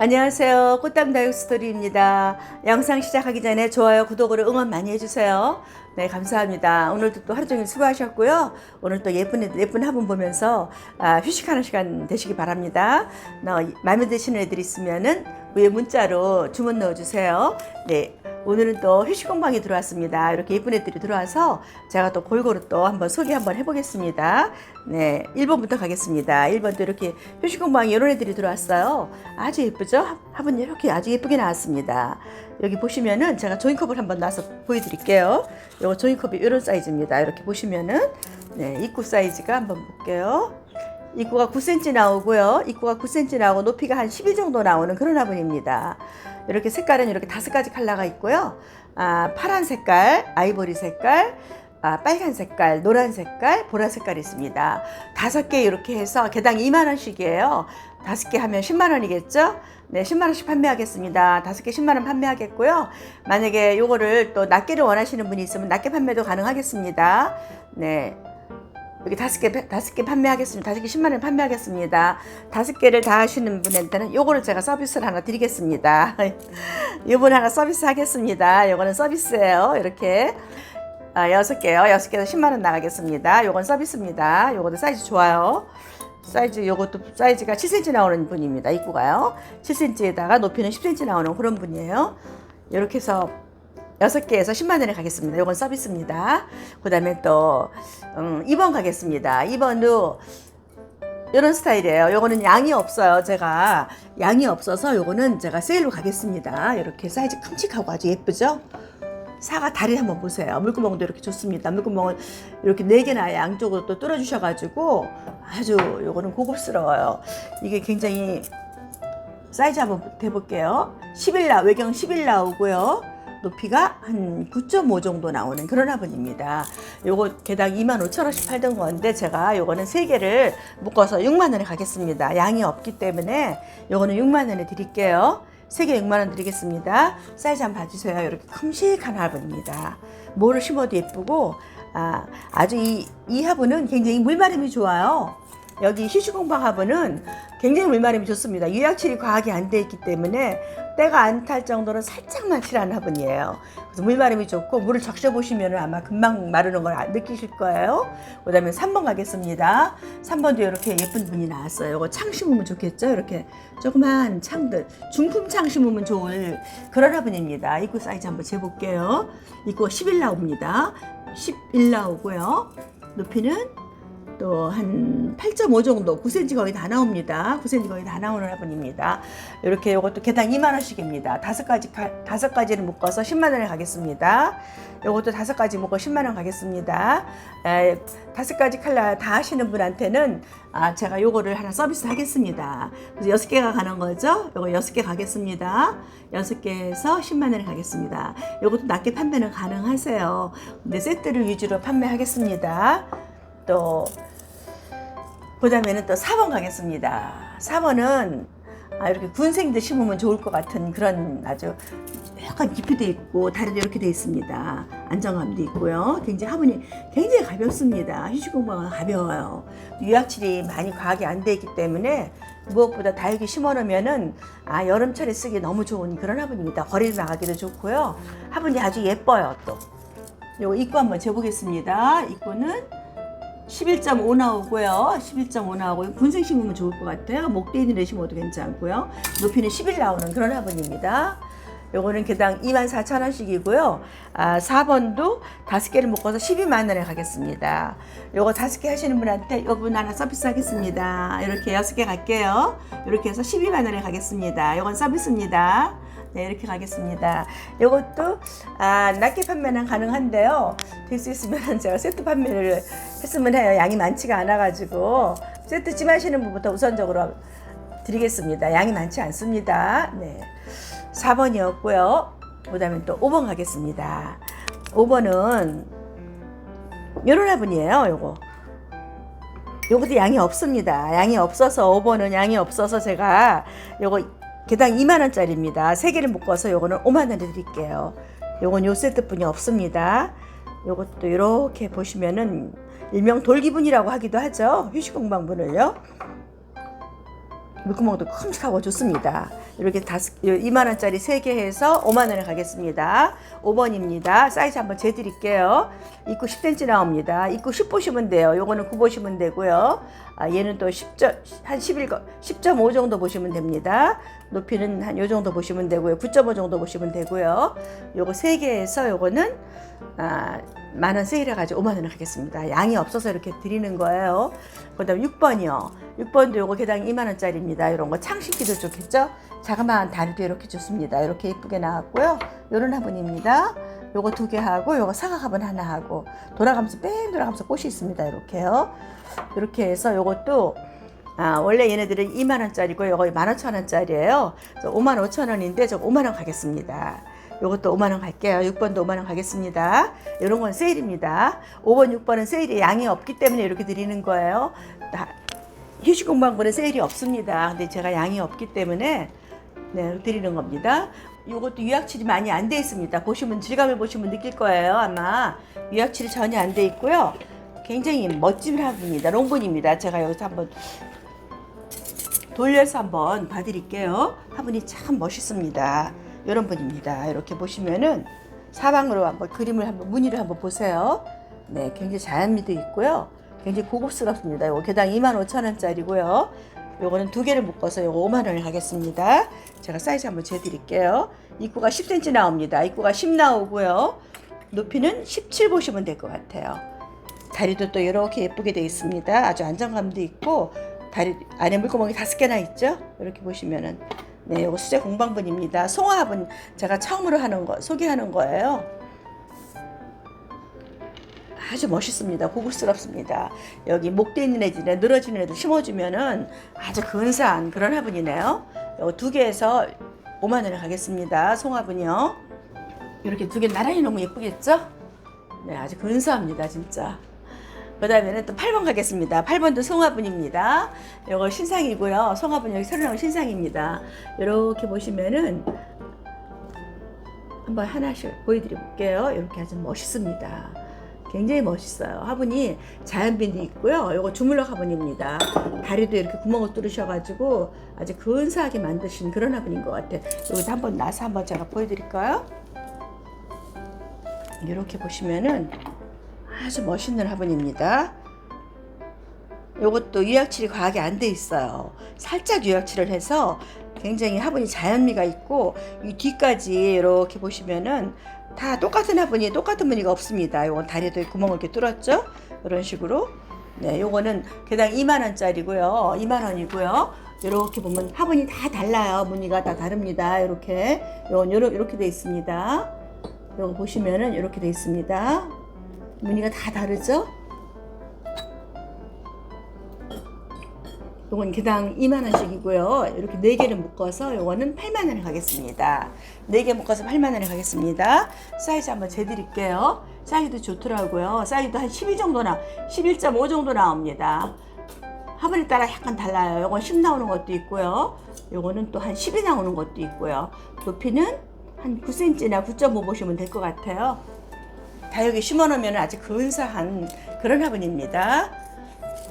안녕하세요. 꽃담 다육 스토리입니다. 영상 시작하기 전에 좋아요, 구독으로 응원 많이 해주세요. 네, 감사합니다. 오늘도 또 하루 종일 수고하셨고요. 오늘 또 예쁜 예쁜 화분 보면서 아, 휴식하는 시간 되시기 바랍니다. 너, 마음에 드시는 애들 있으면은 위에 문자로 주문 넣어주세요. 네. 오늘은 또 휴식 공방이 들어왔습니다. 이렇게 예쁜 애들이 들어와서 제가 또 골고루 또 한번 소개 한번 해보겠습니다. 네, 1번부터 가겠습니다. 1번도 이렇게 휴식 공방에 이런 애들이 들어왔어요. 아주 예쁘죠? 화- 화분 이렇게 아주 예쁘게 나왔습니다. 여기 보시면은 제가 조인컵을 한번 놔서 보여드릴게요. 요거 조인컵이 이런 사이즈입니다. 이렇게 보시면은 네, 입구 사이즈가 한번 볼게요. 입구가 9cm 나오고요. 입구가 9cm 나오고 높이가 한11 정도 나오는 그런 화분입니다. 이렇게 색깔은 이렇게 다섯 가지 컬러가 있고요. 아, 파란 색깔, 아이보리 색깔, 아, 빨간 색깔, 노란 색깔, 보라 색깔이 있습니다. 다섯 개 이렇게 해서 개당 2만 원씩이에요. 다섯 개 하면 10만 원이겠죠? 네, 10만 원씩 판매하겠습니다. 다섯 개 10만 원 판매하겠고요. 만약에 요거를 또 낱개를 원하시는 분이 있으면 낱개 판매도 가능하겠습니다. 네. 여기 다섯 개, 다섯 개 판매하겠습니다. 다섯 개 10만 원 판매하겠습니다. 다섯 개를 다 하시는 분한테는 요거를 제가 서비스를 하나 드리겠습니다. 요번 하나 서비스 하겠습니다. 요거는 서비스예요. 이렇게. 아, 여섯 개요. 여섯 개에서 10만 원 나가겠습니다. 요건 서비스입니다. 요것도 사이즈 좋아요. 사이즈 요것도 사이즈가 7cm 나오는 분입니다. 입구가요. 7cm에다가 높이는 10cm 나오는 그런 분이에요. 이렇게 해서 여섯 개에서 10만 원에 가겠습니다. 요건 서비스입니다. 그 다음에 또 음, 2번 가겠습니다. 2번도 이런 스타일이에요. 요거는 양이 없어요. 제가 양이 없어서 요거는 제가 세일로 가겠습니다. 이렇게 사이즈 큼직하고 아주 예쁘죠? 사과 다리 한번 보세요. 물구멍도 이렇게 좋습니다. 물구멍을 이렇게 네 개나 양쪽으로 또 뚫어 주셔 가지고 아주 요거는 고급스러워요. 이게 굉장히 사이즈 한번 대 볼게요. 11 나, 외경 11 나오고요. 높이가 한 9.5 정도 나오는 그런 화분입니다. 요거 개당 2만 5천 원씩 팔던 건데 제가 요거는 세 개를 묶어서 6만 원에 가겠습니다. 양이 없기 때문에 요거는 6만 원에 드릴게요. 세개 6만 원 드리겠습니다. 사이즈 한번 봐주세요. 이렇게 큼직한 화분입니다. 뭐를 심어도 예쁘고 아, 아주 이, 이 화분은 굉장히 물마름이 좋아요. 여기 화분은 굉장히 물마름이 좋습니다. 유약칠이 과하게 안 돼 있기 때문에 때가 안 탈 정도로 살짝만 칠한 화분이에요. 그래서 물마름이 좋고 물을 적셔 보시면 아마 금방 마르는 걸 아- 느끼실 거예요. 그다음에 3번 가겠습니다. 3번도 이렇게 예쁜 분이 나왔어요. 이거 창 심으면 좋겠죠? 이렇게 조그만 창들 중품 창 심으면 좋을 그런 화분입니다. 입구 사이즈 한번 재볼게요. 입구가 11 나옵니다. 11 나오고요. 높이는 또 한 8.5 정도, 9cm 거의 다 나옵니다. 9cm 거의 다 나오는 화분입니다. 이렇게 이것도 개당 2만 원씩입니다. 다섯 가지 가- 다섯 가지를 묶어서 10만 원에 가겠습니다. 이것도 다섯 가지 묶어 10만 원 가겠습니다. 에, 다섯 가지 컬러 다 하시는 분한테는 아, 제가 요거를 하나 서비스 하겠습니다. 그래서 여섯 개가 가는 거죠. 요거 여섯 개 가겠습니다. 여섯 개에서 10만 원에 가겠습니다. 요것도 낮게 판매는 가능하세요. 근데 세트를 위주로 판매하겠습니다. 또 그 다음에는 또 4번 가겠습니다. 4번은 아, 이렇게 군생들 심으면 좋을 것 같은 그런 아주 약간 깊이 돼 있고 다리도 이렇게 돼 있습니다. 안정감도 있고요. 굉장히 화분이 굉장히 가볍습니다. 휴지공방은 가벼워요. 유약칠이 많이 과하게 안 돼 있기 때문에 무엇보다 다육이 심어놓으면은 아 여름철에 쓰기 너무 좋은 그런 화분입니다. 거리를 나가기도 좋고요. 화분이 아주 예뻐요 또. 요거 입구 한번 재보겠습니다. 입구는 11.5 나오고요. 11.5 나오고 군생 심으면 좋을 것 같아요. 목대 있는 데 심어도 괜찮고요. 높이는 11 나오는 그런 화분입니다. 요거는 개당 24,000원씩이고요. 아, 4번도 다섯 개를 묶어서 12만 원에 가겠습니다. 요거 다섯 개 하시는 분한테 요분 하나 서비스 하겠습니다. 이렇게 여섯 개 갈게요. 이렇게 해서 12만 원에 가겠습니다. 요건 서비스입니다. 네, 이렇게 가겠습니다. 요것도 아, 낮게 판매는 가능한데요. 될 수 있으면 제가 세트 판매를 했으면 해요. 양이 많지가 않아가지고 세트 찜하시는 분부터 우선적으로 드리겠습니다. 양이 많지 않습니다. 네. 4번이었고요. 그 다음에 또 5번 가겠습니다. 5번은 요런 화분이에요. 요거. 요것도 양이 없습니다. 양이 없어서 5번은 양이 없어서 제가 요거 개당 2만 원짜리입니다. 세 개를 묶어서 요거는 5만 원에 드릴게요. 요건 요 세트뿐이 없습니다. 요것도 이렇게 보시면은 일명 돌기분이라고 하기도 하죠. 휴식 공방분을요. 물구멍도 큼직하고 좋습니다. 이렇게 다섯 2만 원짜리 3개 해서 5만 원에 가겠습니다. 5번입니다. 사이즈 한번 재드릴게요. 입구 10cm 나옵니다. 입구 10 보시면 돼요. 요거는 9 보시면 되고요. 아, 얘는 또 10점 한 11, 10.5 정도 보시면 됩니다. 높이는 한 요 정도 보시면 되고요. 9.5 정도 보시면 되고요. 요거 3개 해서 요거는 아, 만원 세일해 가지고 5만 원에 가겠습니다. 양이 없어서 이렇게 드리는 거예요. 그 다음 6번이요. 6번도 요거 개당 2만 원짜리입니다. 이런 거 창식기도 좋겠죠? 자그마한 다리도 이렇게 좋습니다. 이렇게 예쁘게 나왔고요. 요런 화분입니다. 요거 두 개 하고 요거 사각 화분 하나 하고 돌아가면서 뺑 돌아가면서 꽃이 있습니다. 이렇게요. 이렇게 해서 요것도 아, 원래 얘네들은 2만 원짜리고 요거 15,000원짜리예요. 5만 5천 원인데 저 5만 원 가겠습니다. 요것도 5만 원 갈게요. 6번도 5만 원 가겠습니다. 이런 건 세일입니다. 5번, 6번은 세일이 양이 없기 때문에 이렇게 드리는 거예요. 다- 휴식공방부는 세일이 없습니다. 근데 제가 양이 없기 때문에 네, 드리는 겁니다. 이것도 유약칠이 많이 안 돼 있습니다. 보시면 질감을 보시면 느낄 거예요. 아마 유약칠이 전혀 안 돼 있고요. 굉장히 멋진 화분입니다. 롱분입니다. 제가 여기서 한번 돌려서 한번 봐드릴게요. 화분이 참 멋있습니다. 이런 분입니다. 이렇게 보시면은 사방으로 한번 그림을 한번 무늬를 한번 보세요. 네, 굉장히 자연미도 있고요. 굉장히 고급스럽습니다. 이거 개당 25,000원짜리고요. 요거는 두 개를 묶어서 요거 5만 원을 하겠습니다. 제가 사이즈 한번 재드릴게요. 입구가 10cm 나옵니다. 입구가 10 나오고요. 높이는 17 보시면 될 것 같아요. 다리도 또 이렇게 예쁘게 되어 있습니다. 아주 안정감도 있고 다리 안에 물구멍이 다섯 개나 있죠. 이렇게 보시면은 네, 이거 수제 공방분입니다. 송화분 제가 처음으로 하는 거 소개하는 거예요. 아주 멋있습니다. 고급스럽습니다. 여기 목대 있는 애들에 늘어지는 애들 심어주면은 아주 근사한 그런 화분이네요. 두 개에서 5만 원에 가겠습니다. 송화분이요. 이렇게 두 개 나란히 너무 예쁘겠죠? 네, 아주 근사합니다, 진짜. 그 다음에는 또 8번 가겠습니다. 8번도 송화분입니다. 이거 신상이고요. 송화분 여기 새로 나온 신상입니다. 이렇게 보시면은 한번 하나씩 보여드릴게요. 이렇게 아주 멋있습니다. 굉장히 멋있어요. 화분이 자연빈도 있고요. 이거 주물럭 화분입니다. 다리도 이렇게 구멍을 뚫으셔가지고 아주 근사하게 만드신 그런 화분인 것 같아요. 여기도 한번 나서 한번 제가 보여드릴까요? 이렇게 보시면은 아주 멋있는 화분입니다. 요것도 유약칠이 과하게 안 돼 있어요. 살짝 유약칠을 해서 굉장히 화분이 자연미가 있고 이 뒤까지 이렇게 보시면은 다 똑같은 화분이 똑같은 무늬가 없습니다. 요건 다리도 구멍을 이렇게 뚫었죠? 이런 식으로. 네, 요거는 개당 2만 원짜리고요. 2만 원이고요. 이렇게 보면 화분이 다 달라요. 무늬가 다 다릅니다. 이렇게 요건 요렇게 이렇게 돼 있습니다. 요거 보시면은 이렇게 돼 있습니다. 무늬가 다 다르죠? 요건 개당 2만 원씩이고요. 이렇게 네 개를 묶어서 요거는 8만 원에 가겠습니다. 네 개 묶어서 8만 원에 가겠습니다. 사이즈 한번 재드릴게요. 사이즈도 좋더라고요. 사이즈도 한 12 정도 나, 11.5 정도 나옵니다. 화분에 따라 약간 달라요. 요건 10 나오는 것도 있고요. 요거는 또 한 10이 나오는 것도 있고요. 높이는 한 9cm나 9.5 보시면 될 것 같아요. 다 여기 심어놓으면 아주 근사한 그런 화분입니다.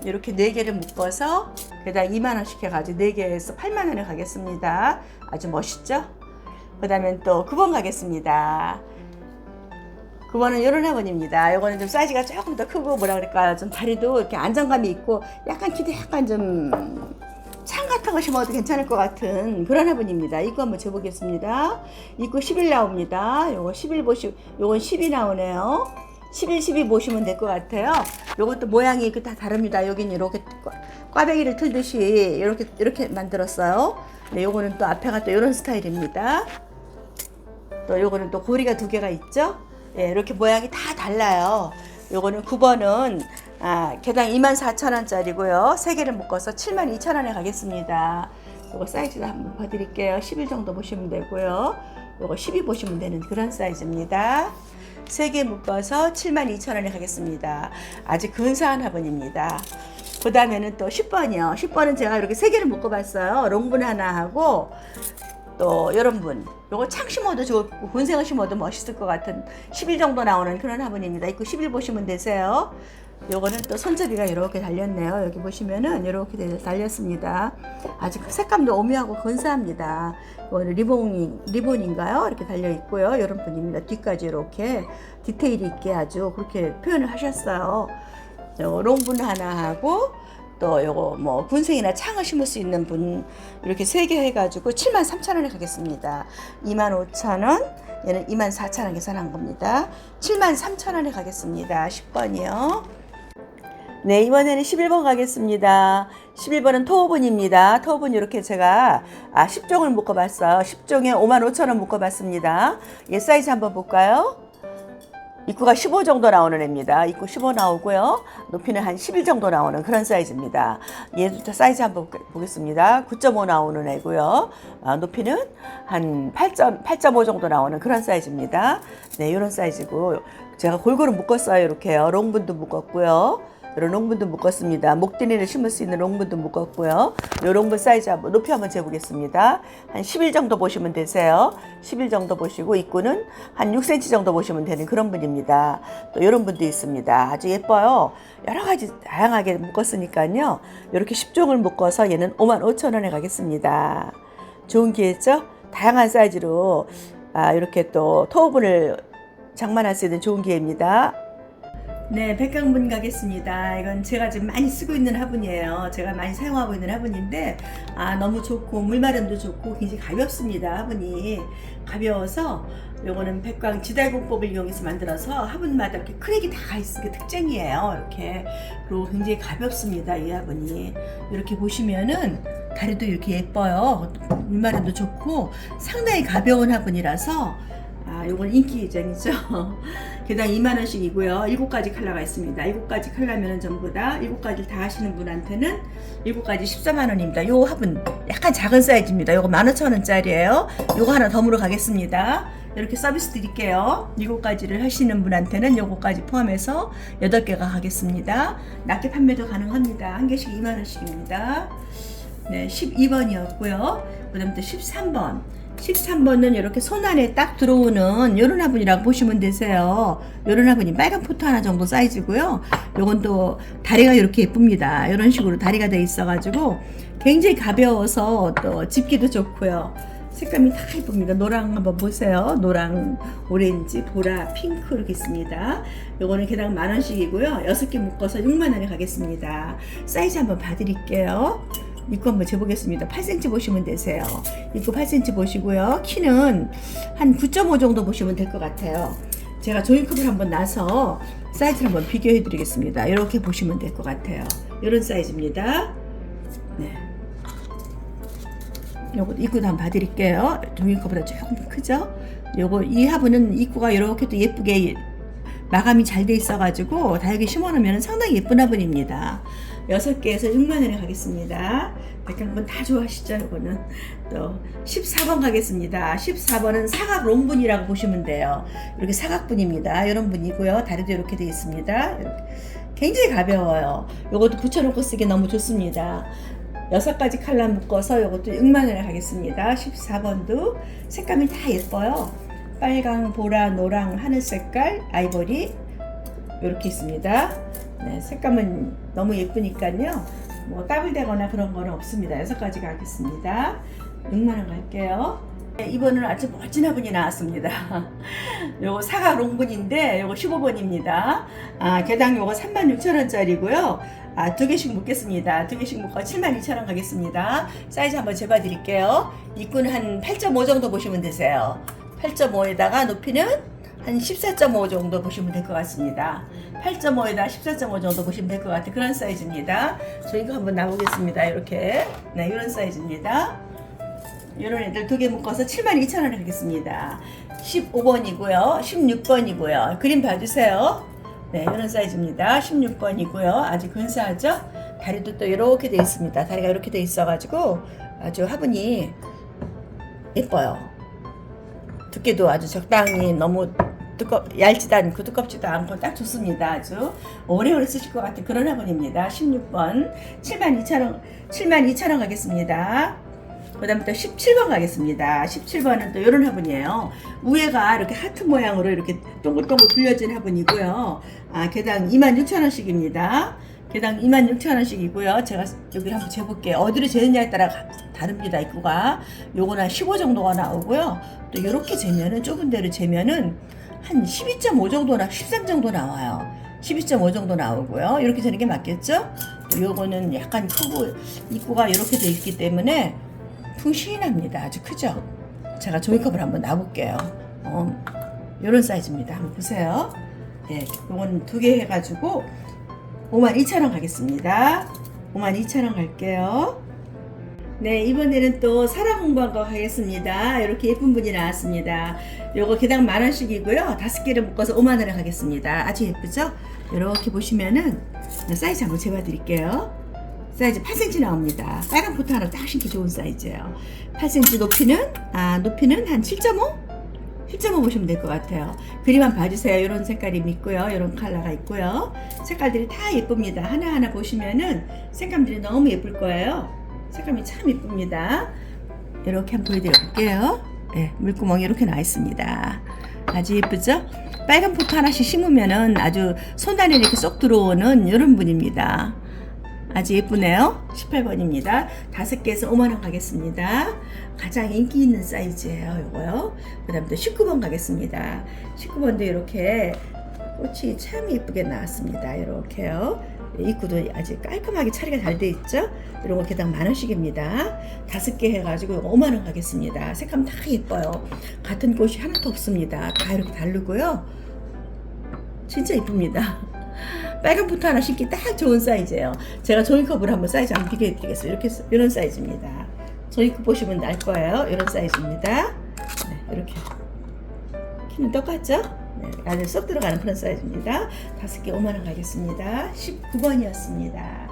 이렇게 네 개를 묶어서 그다음 2만 원씩 해가지고 네 개에서 8만 원에 가겠습니다. 아주 멋있죠? 그다음엔 또 9번 가겠습니다. 9번은 이런 화분입니다. 이거는 좀 사이즈가 조금 더 크고 뭐라 그럴까요? 좀 다리도 이렇게 안정감이 있고 약간 키도 약간 좀 창 같은 거 심어도 괜찮을 것 같은 그런 화분입니다. 이거 한번 재보겠습니다. 입구 11 나옵니다. 요거 11 보시, 요건 10이 나오네요. 11, 12 보시면 될 것 같아요. 요것도 모양이 이렇게 다 다릅니다. 여기는 이렇게 꽈- 꽈배기를 틀듯이 이렇게 이렇게 만들었어요. 네, 요거는 또 앞에가 또 이런 스타일입니다. 또 요거는 또 고리가 두 개가 있죠. 예, 이렇게 모양이 다 달라요. 요거는 9번은 아, 개당 24,000원짜리고요. 세 개를 묶어서 72,000원에 가겠습니다. 요거 사이즈도 한번 봐드릴게요. 11 정도 보시면 되고요. 요거 12 보시면 되는 그런 사이즈입니다. 세 개 묶어서 72,000원에 가겠습니다. 아주 근사한 화분입니다. 그 다음에는 또 10번이요. 10번은 제가 이렇게 세 개를 묶어봤어요. 롱분 하나 하고 또 이런 분 요거 창 심어도 좋고 군생을 심어도 멋있을 것 같은 11 정도 나오는 그런 화분입니다. 입구 11 보시면 되세요. 요거는 또 손잡이가 이렇게 달렸네요. 여기 보시면은 이렇게 돼- 달렸습니다. 아주 그 색감도 오묘하고 근사합니다. 이거는 리본, 리본인가요? 이렇게 달려 있고요. 이런 분입니다. 뒤까지 이렇게 디테일이 있게 아주 그렇게 표현을 하셨어요. 요 롱분 하나 하고 또 요거 뭐 군생이나 창을 심을 수 있는 분 이렇게 세 개 해가지고 7만 3천 원에 가겠습니다. 2만 5천 원, 얘는 2만 4천 원 계산한 겁니다. 7만 3천 원에 가겠습니다. 10번이요. 네, 이번에는 11번 가겠습니다. 11번은 토분입니다. 토분 이렇게 제가 아, 10종을 묶어봤어요. 10종에 5만 5천 원 묶어봤습니다. 얘 사이즈 한번 볼까요? 입구가 15 정도 나오는 애입니다. 입구 15 나오고요. 높이는 한 11 정도 나오는 그런 사이즈입니다. 얘도 사이즈 한번 보- 보겠습니다. 9.5 나오는 애고요. 아, 높이는 한 8., 8.5 정도 나오는 그런 사이즈입니다. 네, 이런 사이즈고 제가 골고루 묶었어요. 이렇게요. 롱분도 묶었고요. 이런 롱분도 묶었습니다. 목대니를 심을 수 있는 롱분도 묶었고요. 이 롱분 사이즈 한번 높이 한번 재보겠습니다. 한 10일 정도 보시면 되세요. 10일 정도 보시고 입구는 한 6cm 정도 보시면 되는 그런 분입니다. 또 이런 분도 있습니다. 아주 예뻐요. 여러 가지 다양하게 묶었으니까요. 이렇게 10종을 묶어서 얘는 5만 5천 원에 가겠습니다. 좋은 기회죠? 다양한 사이즈로 아, 이렇게 또 토분을 장만할 수 있는 좋은 기회입니다. 네, 백강분 가겠습니다. 이건 제가 지금 많이 쓰고 있는 화분이에요. 제가 많이 사용하고 있는 화분인데, 아, 너무 좋고, 물마름도 좋고, 굉장히 가볍습니다. 화분이. 가벼워서, 요거는 백광 지달공법을 이용해서 만들어서 화분마다 이렇게 크랙이 다가 있는 게 특징이에요. 이렇게. 그리고 굉장히 가볍습니다. 이 화분이. 이렇게 보시면은, 다리도 이렇게 예뻐요. 물마름도 좋고, 상당히 가벼운 화분이라서, 아, 요건 인기쟁이죠. 개당 2만 원씩이고요. 7가지 컬러가 있습니다. 7가지 컬러면은 전부 다 7가지를 다 하시는 분한테는 7가지 14만 원입니다. 요 화분 약간 작은 사이즈입니다. 요거 15,000원짜리예요. 요거 하나 덤으로 가겠습니다. 이렇게 서비스 드릴게요. 7가지를 하시는 분한테는 요거까지 포함해서 8개가 가겠습니다. 납기 판매도 가능합니다. 한 개씩 2만 원씩입니다. 네, 12번이었고요. 그 다음 또 13번. 13번은 이렇게 손 안에 딱 들어오는 요런 화분이라고 보시면 되세요. 요런 화분이 빨간 포트 하나 정도 사이즈고요. 요건 또 다리가 이렇게 예쁩니다. 이런 식으로 다리가 돼 있어가지고 굉장히 가벼워서 또 집기도 좋고요. 색감이 다 예쁩니다. 노랑 한번 보세요. 노랑, 오렌지, 보라, 핑크 이렇게 있습니다. 요거는 개당 만 원씩이고요. 여섯 개 묶어서 6만 원에 가겠습니다. 사이즈 한번 봐드릴게요. 입구 한번 재보겠습니다. 8cm 보시면 되세요. 입구 8cm 보시고요. 키는 한 9.5 정도 보시면 될 것 같아요. 제가 종이컵을 한번 놔서 사이즈를 한번 비교해 드리겠습니다. 이렇게 보시면 될 것 같아요. 이런 사이즈입니다. 네. 요거 입구도 한번 봐드릴게요. 종이컵보다 조금 크죠? 요거 이 화분은 입구가 이렇게 또 예쁘게 마감이 잘 돼 있어가지고 다육에 심어놓으면 상당히 예쁜 화분입니다. 6개에서 6만원에 가겠습니다. 백향분 다 좋아하시죠? 이거는 또 14번 가겠습니다. 14번은 사각 롱분이라고 보시면 돼요. 이렇게 사각분입니다. 이런 분이고요. 다리도 이렇게 되어 있습니다. 이렇게. 굉장히 가벼워요. 이것도 붙여놓고 쓰기 너무 좋습니다. 여섯 가지 컬러 묶어서 이것도 6만원에 가겠습니다. 14번도 색감이 다 예뻐요. 빨강, 보라, 노랑, 하늘 색깔, 아이보리 이렇게 있습니다. 네, 색감은 너무 예쁘니까요. 뭐 까불대거나 그런 거는 없습니다. 여섯 가지 가겠습니다. 6만 원 갈게요. 네, 이번은 아주 멋진 화분이 나왔습니다. 요거 사각 롱분인데 요거 15번입니다. 아, 개당 요거 36,000원짜리고요. 아, 두 개씩 묶겠습니다. 두 개씩 묶어 72,000원 가겠습니다. 사이즈 한번 재봐 드릴게요. 입구는 한 8.5 정도 보시면 되세요. 8.5에다가 높이는 한 14.5 정도 보시면 될 것 같습니다. 8.5에다 14.5 정도 보시면 될 것 같아요. 그런 사이즈입니다. 저 이거 한번 나보겠습니다. 이렇게. 네, 이런 사이즈입니다. 이런 애들 두 개 묶어서 72,000원에 가겠습니다. 15번이고요. 16번이고요. 그림 봐주세요. 네, 이런 사이즈입니다. 16번이고요. 아주 근사하죠? 다리도 또 이렇게 돼 있습니다. 다리가 이렇게 돼 있어가지고 아주 화분이 예뻐요. 두께도 아주 적당히 너무 두껍, 얇지도 않고 두껍지도 않고 딱 좋습니다. 아주 오래오래 쓰실 것 같은 그런 화분입니다. 16번 72,000원 72,000원 가겠습니다. 그 다음에 또 17번 가겠습니다. 17번은 또 이런 화분이에요. 위에가 이렇게 하트 모양으로 이렇게 동글동글 굴려진 화분이고요. 아, 개당 26,000원씩입니다. 개당 26,000원씩이고요. 제가 여기 한번 재볼게요. 어디로 재느냐에 따라 가- 다릅니다. 입구가. 요거는 한15 정도가 나오고요. 또 이렇게 재면은 좁은 데로 재면은 한 12.5 정도나 13 정도 나와요. 12.5 정도 나오고요. 이렇게 재는 게 맞겠죠? 또 요거는 약간 크고 입구가 이렇게 돼 있기 때문에 푹신합니다. 아주 크죠? 제가 종이컵을 한번 놔볼게요. 어, 이런 사이즈입니다. 한번 보세요. 예, 요건 두 개 해가지고 52,000원 가겠습니다. 52,000원 갈게요. 네, 이번에는 또 사랑 공부한거 가겠습니다. 이렇게 예쁜 분이 나왔습니다. 요거 개당 만 원씩이고요. 다섯 개를 묶어서 5만 원에 가겠습니다. 아주 예쁘죠? 이렇게 보시면은 사이즈 한번 재봐 드릴게요. 사이즈 8cm 나옵니다. 빨간 포트 하나 딱 신기 좋은 사이즈예요. 8cm 높이는 아 높이는 한 7.5? 7.5 보시면 될 것 같아요. 그림 한번 봐주세요. 이런 색깔이 있고요. 이런 컬러가 있고요. 색깔들이 다 예쁩니다. 하나하나 보시면은 색감들이 너무 예쁠 거예요. 색감이 참 예쁩니다. 이렇게 한번 보여드릴게요. 네, 물구멍이 이렇게 나와 있습니다. 아주 예쁘죠? 빨간 포트 하나씩 심으면은 아주 손안에 이렇게 쏙 들어오는 이런 분입니다. 아주 예쁘네요. 18번입니다. 다섯 개에서 5만 원 가겠습니다. 가장 인기 있는 사이즈예요. 요거요. 그 다음에 또 19번 가겠습니다. 19번도 이렇게 꽃이 참 예쁘게 나왔습니다. 이렇게요. 입구도 아주 깔끔하게 처리가 잘 돼 있죠. 이런 거 개당 만 원씩입니다. 다섯 개 해가지고 이거 5만 원 가겠습니다. 색감 다 예뻐요. 같은 꽃이 하나도 없습니다. 다 이렇게 다르고요. 진짜 예쁩니다. 빨간 포트 하나 신기 딱 좋은 사이즈예요. 제가 종이컵으로 한번 사이즈 한번 비교해 드리겠어요. 이렇게 이런 사이즈입니다. 종이컵 보시면 알 거예요. 이런 사이즈입니다. 네, 이렇게 키는 똑같죠? 네, 아주 쏙 들어가는 그런 사이즈입니다. 다섯 개 5만 원 가겠습니다. 19번이었습니다.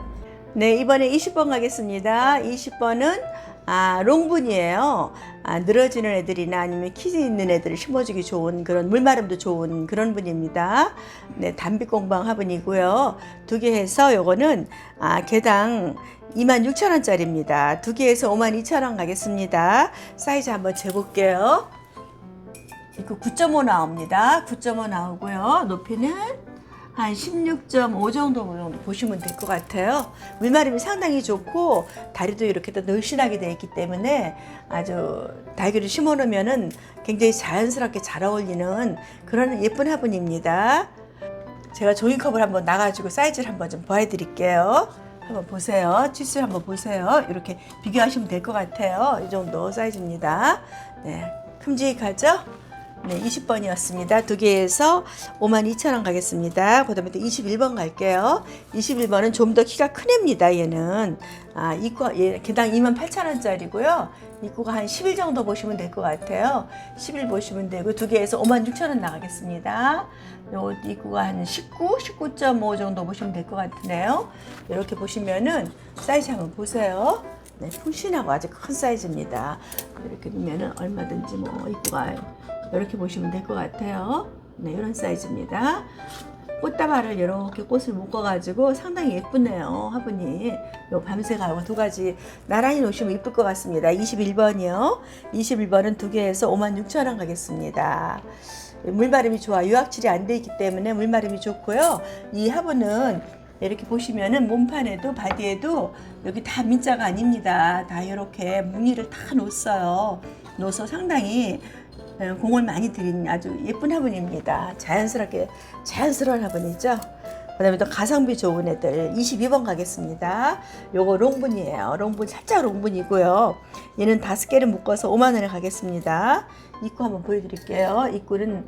네, 이번에 20번 가겠습니다. 20번은 아, 롱분이에요. 아, 늘어지는 애들이나 아니면 키 있는 애들을 심어주기 좋은 그런 물마름도 좋은 그런 분입니다. 네, 단빛 공방 화분이고요. 두 개 해서 요거는 아, 개당 26,000원짜리입니다. 두 개에서 52,000원 가겠습니다. 사이즈 한번 재볼게요. 이거 9.5 나옵니다. 9.5 나오고요. 높이는 한 16.5 정도 보시면 될 것 같아요. 물마름이 상당히 좋고 다리도 이렇게 또 늘씬하게 되어 있기 때문에 아주 달걀을 심어 놓으면은 굉장히 자연스럽게 잘 어울리는 그런 예쁜 화분입니다. 제가 종이컵을 한번 나가지고 사이즈를 한번 좀 보여드릴게요. 한번 보세요. 치수 한번 보세요. 이렇게 비교하시면 될 것 같아요. 이 정도 사이즈입니다. 네, 큼직하죠? 네, 20번이었습니다. 두 개에서 52,000원 가겠습니다. 그 다음에 또 21번 갈게요. 21번은 좀 더 키가 큰 애입니다. 얘는. 아, 입구, 얘 개당 28,000원짜리고요. 입구가 한11 정도 보시면 될 것 같아요. 11 보시면 되고 두 개에서 56,000원 나가겠습니다. 요 입구가 한 19, 19.5 정도 보시면 될 것 같으네요. 이렇게 보시면은 사이즈 한번 보세요. 네, 푹신하고 아주 큰 사이즈입니다. 이렇게 보면은 얼마든지 뭐 입구가 이렇게 보시면 될 것 같아요. 네, 이런 사이즈입니다. 꽃다발을 이렇게 꽃을 묶어가지고 상당히 예쁘네요. 화분이. 요 밤새가고 두 가지 나란히 놓으시면 예쁠 것 같습니다. 21번이요. 21번은 두 개에서 56,000원 가겠습니다. 물마름이 좋아. 유압질이 안 돼 있기 때문에 물마름이 좋고요. 이 화분은 이렇게 보시면은 몸판에도 바디에도 여기 다 민자가 아닙니다. 다 이렇게 무늬를 다 놓았어요. 놓아서 상당히 네, 공을 많이 들인 아주 예쁜 화분입니다. 자연스럽게 자연스러운 화분이죠. 그 다음에 또 가성비 좋은 애들 22번 가겠습니다. 요거 롱분이에요. 롱분 살짝 롱분이고요. 얘는 다섯 개를 묶어서 5만 원에 가겠습니다. 입구 한번 보여드릴게요. 입구는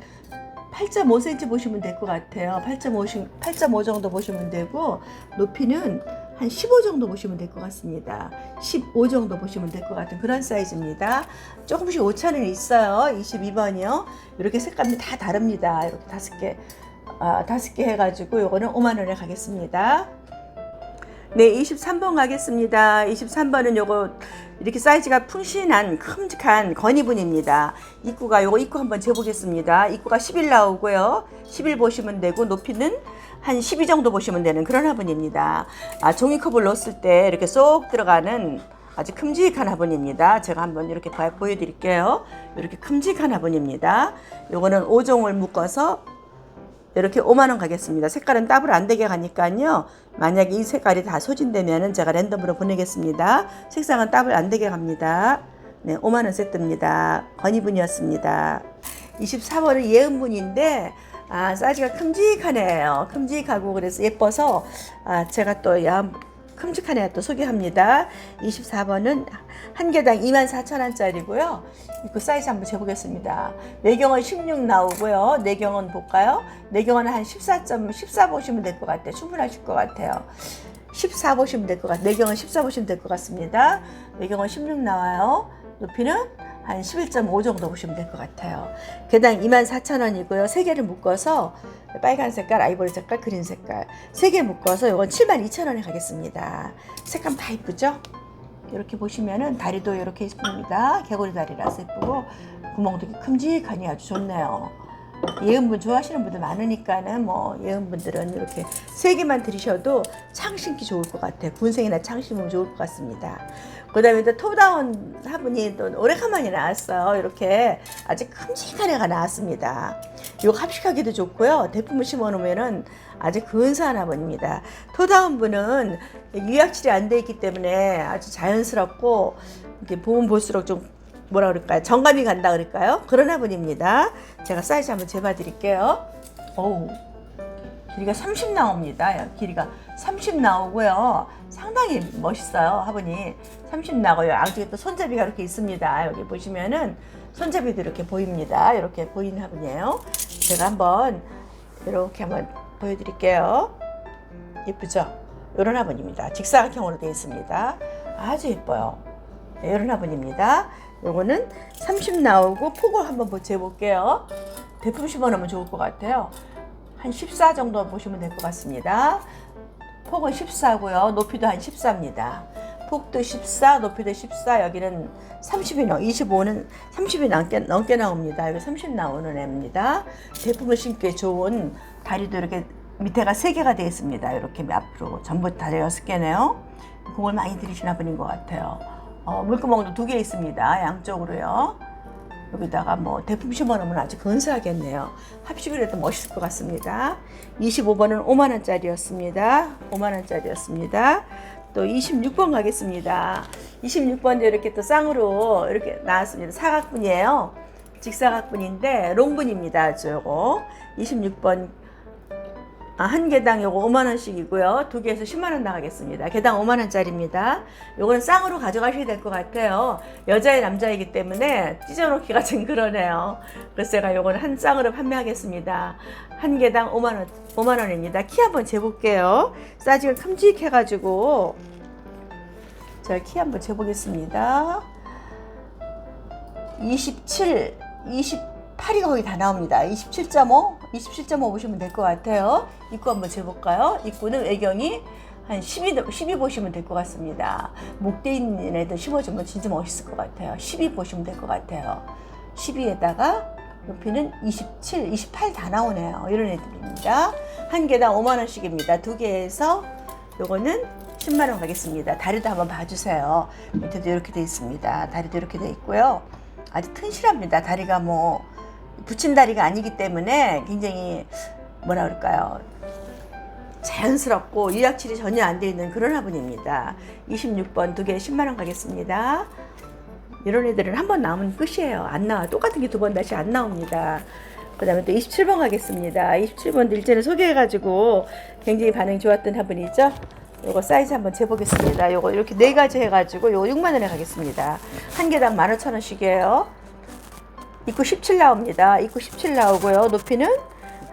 8.5cm 보시면 될 것 같아요. 8.5, 8.5 정도 보시면 되고 높이는 한 15 정도 보시면 될 것 같습니다. 15 정도 보시면 될 것 같은 그런 사이즈입니다. 조금씩 오차는 있어요. 22번이요. 이렇게 색감이 다 다릅니다. 이렇게 다섯 개, 아, 다섯 개 해가지고 요거는 5만 원에 가겠습니다. 네, 23번 가겠습니다. 23번은 요거 이렇게 사이즈가 푹신한 큼직한 건이분입니다. 입구가 요거 입구 한번 재보겠습니다. 입구가 11 나오고요. 11 보시면 되고 높이는 한12 정도 보시면 되는 그런 화분입니다. 아, 종이컵을 넣었을 때 이렇게 쏙 들어가는 아주 큼직한 화분입니다. 제가 한번 이렇게 봐- 보여드릴게요. 이렇게 큼직한 화분입니다. 요거는 5종을 묶어서 이렇게 5만 원 가겠습니다. 색깔은 더블 안 되게 가니까요. 만약에 이 색깔이 다 소진되면은 제가 랜덤으로 보내겠습니다. 색상은 더블 안 되게 갑니다. 네, 5만 원 세트입니다. 건이분이었습니다. 24번은 예은분인데 아, 사이즈가 큼직하네요. 큼직하고 그래서 예뻐서 아, 제가 또 야, 애또 소개합니다. 24번은 한 개당 24,000원짜리고요. 이거 사이즈 한번 재보겠습니다. 내경은 16 나오고요. 내경은 볼까요? 내경은 한 14점, 14 보시면 될 것 같아요. 충분하실 것 같아요. 14 보시면 될 것 같아요. 내경은 14 보시면 될 것 같습니다. 내경은 16 나와요. 높이는 한 11.5 정도 보시면 될 것 같아요. 개당 24,000원이고요. 세 개를 묶어서 빨간 색깔, 아이보리 색깔, 그린 색깔 세개 묶어서 이건 72,000원에 가겠습니다. 색감 다 이쁘죠? 이렇게 보시면은 다리도 이렇게 이쁩니다. 개구리 다리라서 예쁘고 구멍도 큼직하니 아주 좋네요. 예은분 좋아하시는 분들 많으니까는 뭐 예은분들은 이렇게 세 개만 들이셔도 창 심기 좋을 것 같아요. 군생이나 창 심으면 좋을 것 같습니다. 그 다음에 또 톱다운 화분이 또 오래간만에 나왔어요. 이렇게 아주 큼직한 애가 나왔습니다. 이거 합식하기도 좋고요. 대품을 심어 놓으면은 아주 근사한 화분입니다. 토다운 분은 유약칠이 안 돼 있기 때문에 아주 자연스럽고 이렇게 보면 볼수록 좀 뭐라 그럴까요? 정감이 간다 그럴까요? 그런 화분입니다. 제가 사이즈 한번 재봐 드릴게요. 어우. 길이가 30 나옵니다. 길이가 30 나오고요. 상당히 멋있어요. 화분이 30 나고요. 안쪽에 또 손잡이가 이렇게 있습니다. 여기 보시면은 손잡이도 이렇게 보입니다. 이렇게 보이는 화분이에요. 제가 한번 이렇게 한번 보여드릴게요. 예쁘죠? 이런 화분입니다. 직사각형으로 되어 있습니다. 아주 예뻐요. 네, 이런 화분입니다. 요거는 30 나오고 폭을 한번 보- 재볼게요. 대품 심어놓으면 좋을 것 같아요. 한 14 정도 보시면 될 것 같습니다. 폭은 14고요. 높이도 한 14입니다. 폭도 14, 높이도 14, 여기는 30이 넘, 25는 30이 넘게, 넘게 나옵니다. 여기 30 나오는 애입니다. 대품을 심기에 좋은 다리도 이렇게 밑에가 3개가 되어 있습니다. 이렇게 앞으로 전부 다 6개네요. 공을 많이 들이시나 분인 것 같아요. 어, 물구멍도 두 개 있습니다. 양쪽으로요. 여기다가 뭐 대품 심어놓으면 아주 근사하겠네요. 합식을 해도 멋있을 것 같습니다. 25번은 5만 원짜리였습니다. 5만 원짜리였습니다. 또 26번 가겠습니다. 26번도 이렇게 또 쌍으로 이렇게 나왔습니다. 사각분이에요. 직사각분인데 롱분입니다. 요거 26번 아, 한 개당 요거 5만 원씩이고요. 두 개에서 10만 원 나가겠습니다. 개당 5만 원짜리입니다. 요거는 쌍으로 가져가셔야 될 것 같아요. 여자의 남자이기 때문에 찢어놓기가 좀 그러네요. 제가 요거는 한 쌍으로 판매하겠습니다. 한 개당 5만 원, 5만 원입니다. 키 한번 재볼게요. 사이즈가 큼직해가지고 제가 키 한번 재보겠습니다. 27, 28이 거의 다 나옵니다. 27.5, 27.5 보시면 될 것 같아요. 입구 한번 재볼까요? 입구는 외경이 한 12, 12 보시면 될 것 같습니다. 목대 있는 애들 심어주면 진짜 멋있을 것 같아요. 12 보시면 될 것 같아요. 12에다가 높이는 27, 28 다 나오네요. 이런 애들입니다. 한 개당 5만 원씩입니다. 두 개에서 요거는 10만 원 가겠습니다. 다리도 한번 봐주세요. 밑에도 이렇게 돼 있습니다. 다리도 이렇게 돼 있고요. 아주 튼실합니다. 다리가 뭐 붙인 다리가 아니기 때문에 굉장히 뭐라 그럴까요? 자연스럽고 유약칠이 전혀 안 돼 있는 그런 화분입니다. 26번 두개 10만 원 가겠습니다. 이런 애들은 한 번 나오면 끝이에요. 안 나와. 똑같은 게 두 번 다시 안 나옵니다. 그 다음에 또 27번 가겠습니다. 27번도 일전에 소개해가지고 굉장히 반응이 좋았던 화분이죠. 요거 사이즈 한번 재보겠습니다. 요거 이렇게 네 가지 해가지고 요거 6만 원에 가겠습니다. 한 개당 15,000원씩이에요. 입구 17 나옵니다. 입구 17 나오고요. 높이는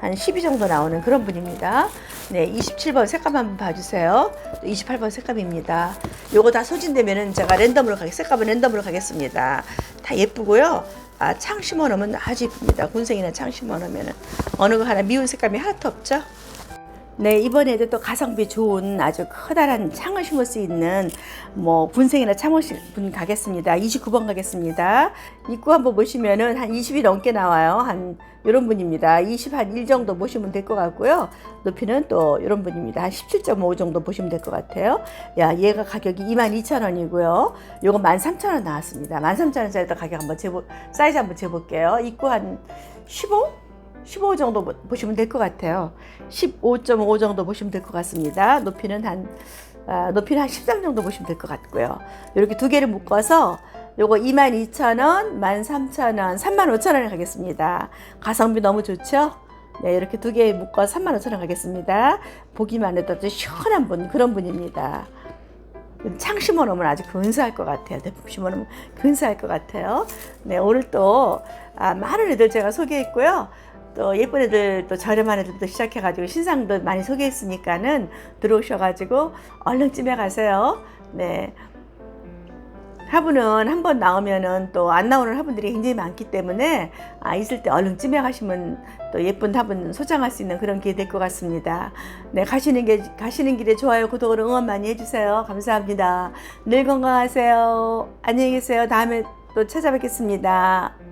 한 12 정도 나오는 그런 분입니다. 네, 27번 색감 한번 봐주세요. 28번 색감입니다. 요거 다 소진되면은 제가 랜덤으로 가겠, 색감은 랜덤으로 가겠습니다. 다 예쁘고요. 아, 창 심어 놓으면 아주 예쁩니다. 군생이나 창 심어 놓으면은 어느 거 하나 미운 색감이 하나도 없죠? 네, 이번에도 또 가성비 좋은 아주 커다란 창을 심을 수 있는 뭐 분생이나 창을 분 가겠습니다. 29번 가겠습니다. 입구 한번 보시면은 한 20이 넘게 나와요. 한 이런 분입니다. 20 한 1 정도 보시면 될 것 같고요. 높이는 또 이런 분입니다. 한 17.5 정도 보시면 될 것 같아요. 야, 얘가 가격이 22,000원이고요. 요거 13,000원 나왔습니다. 13,000원짜리도 가격 한번 재보, 사이즈 한번 재볼게요. 입구 한 15? 15 정도 보- 보시면 될 것 같아요. 15.5 정도 보시면 될 것 같습니다. 높이는 한 아, 높이는 한 13 정도 보시면 될 것 같고요. 이렇게 두 개를 묶어서 요거 22,000원, 13,000원, 35,000원에 가겠습니다. 가성비 너무 좋죠? 네, 이렇게 두 개 묶어 35,000원 가겠습니다. 보기만 해도 아주 시원한 분, 그런 분입니다. 창 심어놓으면 아주 근사할 것 같아요. 대품 심어놓으면 근사할 것 같아요. 네, 오늘 또 아, 많은 애들 제가 소개했고요. 또 예쁜 애들 또 저렴한 애들부터 시작해가지고 신상도 많이 소개했으니까는 들어오셔가지고 얼른 찜해 가세요. 네. 화분은 한 번 나오면은 또 안 나오는 화분들이 굉장히 많기 때문에 아, 있을 때 얼른 찜해 가시면 또 예쁜 화분 소장할 수 있는 그런 기회 될 것 같습니다. 네, 가시는 게 가시는 길에 좋아요, 구독을 응원 많이 해주세요. 감사합니다. 늘 건강하세요. 안녕히 계세요. 다음에 또 찾아뵙겠습니다.